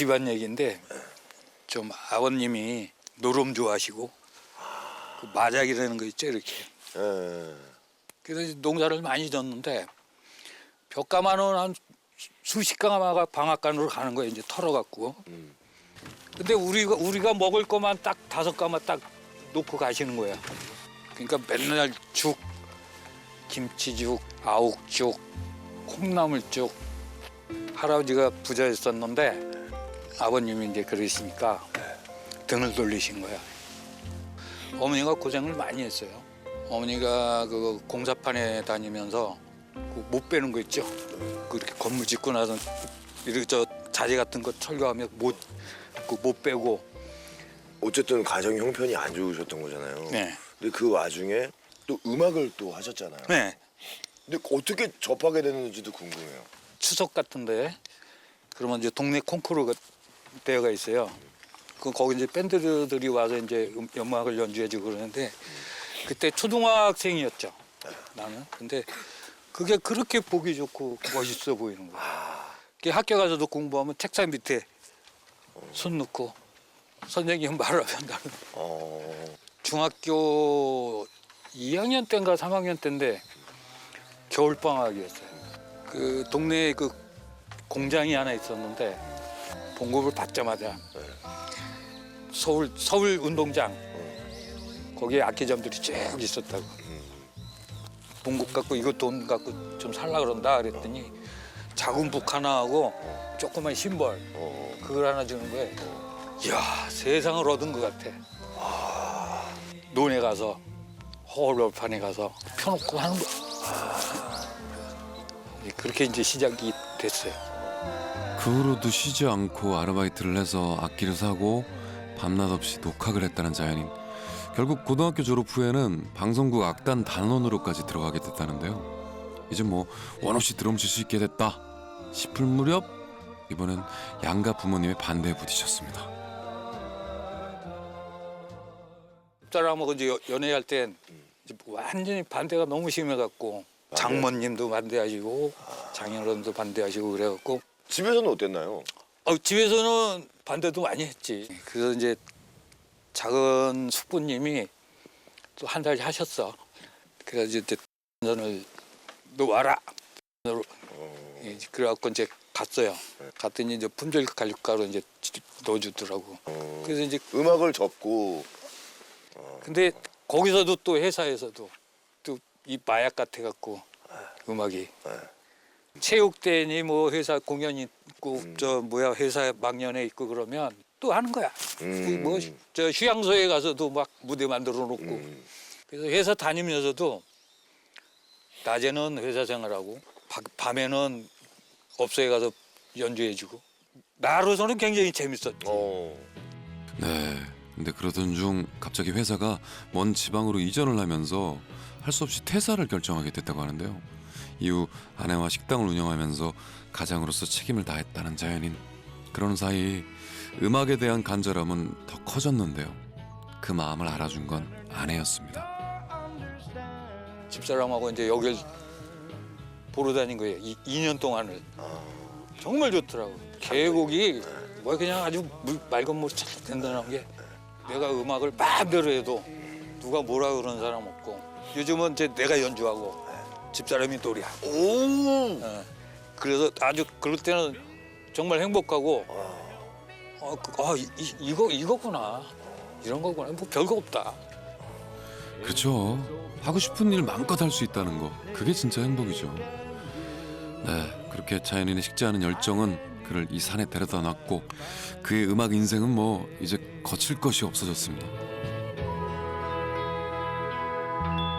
집안 얘기인데 좀 아버님이 노름 좋아하시고 그 마작이라는 거 있죠 이렇게. 예. 그래서 농사를 많이 졌는데 벽가마는 한 수- 수십 가마가 방앗간으로 가는 거예요 이제 털어갖고. 음. 근데 우리가 우리가 먹을 것만 딱 다섯 가마 딱 놓고 가시는 거야. 그러니까 맨날 죽, 김치죽, 아욱죽, 콩나물죽. 할아버지가 부자였었는데 아버님이 이제 그러시니까 등을 돌리신 거야. 어머니가 고생을 많이 했어요. 어머니가 그 공사판에 다니면서 그 못 빼는 거 있죠. 그렇게 건물 짓고 나서 이렇게 저 자재 같은 거 철거하면 못, 그 못 빼고. 어쨌든 가정 형편이 안 좋으셨던 거잖아요. 네. 근데 그 와중에 또 음악을 또 하셨잖아요. 네. 근데 어떻게 접하게 됐는지도 궁금해요. 추석 같은데 그러면 이제 동네 콩쿠르 대회가 있어요. 그 거기 이제 밴드들이 와서 이제 음- 음악을 연주해주고 그러는데 그때 초등학생이었죠. 나는. 근데 그게 그렇게 보기 좋고 멋있어 보이는 거야. 그 학교 가서도 공부하면 책상 밑에 손 넣고 선생님 말하면 나는 어. 중학교 2학년 때인가 3학년 때인데 겨울 방학이었어요. 그 동네에 그 공장이 하나 있었는데 봉급을 받자마자 서울 서울 운동장 거기에 악기점들이 쭉 있었다고. 봉급 갖고 이거 돈 갖고 좀 살라 그런다 그랬더니 작은 북 하나 하고 조그만 어. 그걸 하나 주는 거예요. 이야 세상을 얻은 것 같아. 논에 가서 허울판에 가서 펴놓고 하는 거. 예, 그렇게 이제 시작이 됐어요. 그 후로도 쉬지 않고 아르바이트를 해서 악기를 사고 밤낮 없이 녹학을 했다는 자연인. 결국 고등학교 졸업 후에는 방송국 악단 단원으로까지 들어가게 됐다는데요. 이제 뭐 원 없이 드럼 칠 수 있게 됐다 싶을 무렵 이번엔 양가 부모님의 반대에 부딪혔습니다. 사람하고 이제 여- 연애할 땐 완전히 반대가 너무 심해갖고 장모님도 반대하시고 장인어른도 반대하시고 그래갖고 집에서는 어땠나요? 어, 집에서는 반대도 많이 했지. 그래서 이제 작은 숙부님이 또 한 달 하셨어. 그래서 이제 전을 너 와라. 으로 어. 예, 그래갖고 이제 갔어요. 갔더니 이제 품절 관리가로 이제 넣어주더라고. 어. 그래서 이제 음악을 접고 근데 거기서도 또 회사에서도 또 이 마약 같아 갖고 음악이 네. 체육대니 뭐 회사 공연이 있고 음. 저 뭐야 회사 막년에 있고 그러면 또 하는 거야. 음. 뭐저 휴양소에 가서도 막 무대 만들어 놓고 음. 그래서 회사 다니면서도 낮에는 회사 생활하고 바- 밤에는 업소에 가서 연주해주고 나로서는 굉장히 재밌었지. 어. 네. 근데 그러던 중 갑자기 회사가 먼 지방으로 이전을 하면서 할 수 없이 퇴사를 결정하게 됐다고 하는데요. 이후 아내와 식당을 운영하면서 가장으로서 책임을 다했다는 자연인. 그런 사이 음악에 대한 간절함은 더 커졌는데요. 그 마음을 알아준 건 아내였습니다. 집사람하고 이제 여길 보러 다닌 거예요. 이, 2년 동안을 아. 정말 좋더라고. 계곡이 뭐 그냥 아주 물, 맑은 물이 잘 된다는 게 내가 음악을 마음대로 해도 누가 뭐라 그러는 사람 없고 요즘은 이제 내가 연주하고 집사람이 노래야. 오. 어. 그래서 아주 그럴 때는 정말 행복하고 어, 그, 아, 이, 이- 이거 이거구나 이런 거구나 뭐 별거 없다. 그렇죠. 하고 싶은 일 마음껏 할 수 있다는 거. 그게 진짜 행복이죠. 네, 그렇게 자연인의 식지 않은 열정은 그를 이 산에 데려다 놨고 그의 음악 인생은 뭐 이제 거칠 것이 없어졌습니다.